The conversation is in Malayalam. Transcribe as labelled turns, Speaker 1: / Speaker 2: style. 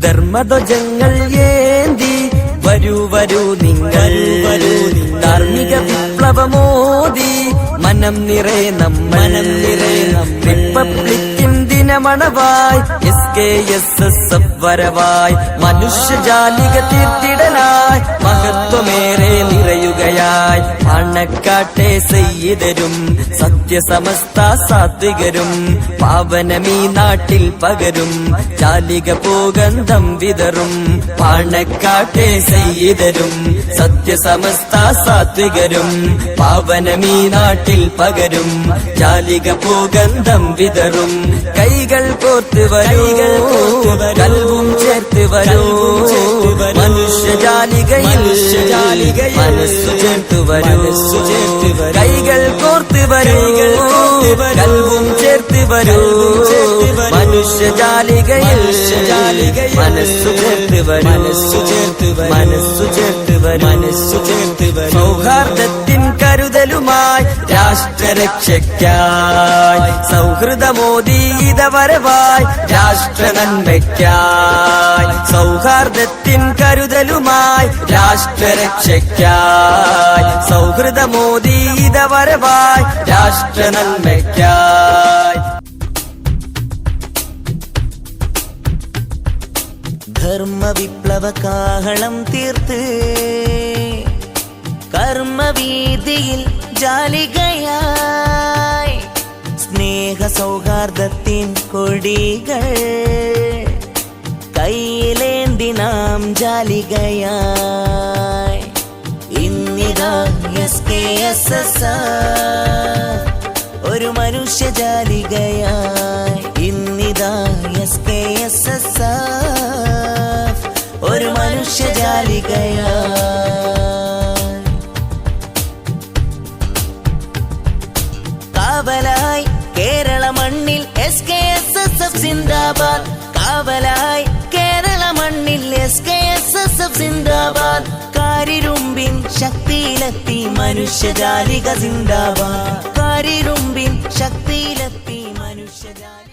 Speaker 1: ധർമ്മധ്വജങ്ങൾ ഏന്തി വരൂ വരൂ നിങ്ങൾ. ധാർമ്മിക വിപ്ലവമോദി മനം നിറേ നമ്മനം നിറേ റിപ്പബ്ലിക്കിൻ ദിനമണവായി കെ എസ് എസ് എഫ് വരവായി. മനുഷ്യജാലിക തീർത്തിടനായി മഹത്വമേറെ നിറയുകയായി. മണ്ണക്കാട്ടെ സെയ്തരും സത്യസമസ്ത സാത്വികരും പാവനമീ നാട്ടിൽ പകരും ജാലിക പോകന്തം വിതറും. പാണക്കാട്ടെ സെയ്തരും സത്യസമസ്ത സാത്വികരും പാവനമീ നാട്ടിൽ പകരും ജാലിക പൂഗന്ധം വിതറും കൈകൾ കോർത്ത് വരൈകൾ കൽവും ചേർത്ത് വരൂ മനുഷ്യജാലികയിൽ മനസ്സു ചേർത്ത് വരൂ കൈകൾ കോർത്ത് വരൂ കൽവും ചേർത്ത് വരൂ മനുഷ്യജാലികയിൽ മനസ്സു ചേർത്ത് മനസ്സു ചേർത്ത് മനസ്സു സൗഹാർദ്ദത്തിൻ കരുതലുമായി രാഷ്ട്രരക്ഷയ്ക്കായി സൗഹൃദമോദീത വരവായി രാഷ്ട്ര നന്മയ്ക്കായി സൗഹാർദ്ദത്തിൻ കരുതലുമായി രാഷ്ട്രരക്ഷയ്ക്കായി സൗഹൃദമോദീത വരവായി രാഷ്ട്ര നന്മയ്ക്കായി
Speaker 2: ധർമ്മ വിപ്ലവ കാഹളം തീർത്ത് കർമ്മവീതിയിൽ ജാലികയായി സ്നേഹ സൗഹാർദ്ദത്തിൻ കൊടികൾ കയ്യിലേന്തി നാം ജാലികയായി. ഇന്നിതാ എസ് കെ എസ് എസ് ഒരു മനുഷ്യ ജാലികയായി. ഇന്നിതാ എസ് കെ എസ് എസ് ഒരു ജാലികയായി കാവലായി കേരള മണ്ണിൽ S K S S F സിന്ദാബാദ്. കാവലായി കേരള മണ്ണിൽ S K S S F സിന്ദാബാദ്. കാരിരുമ്പിൻ ശക്തിയിലെത്തി മനുഷ്യജാലിക സിന്ദാബാദ്. കാരിരുമ്പിൻ ശക്തി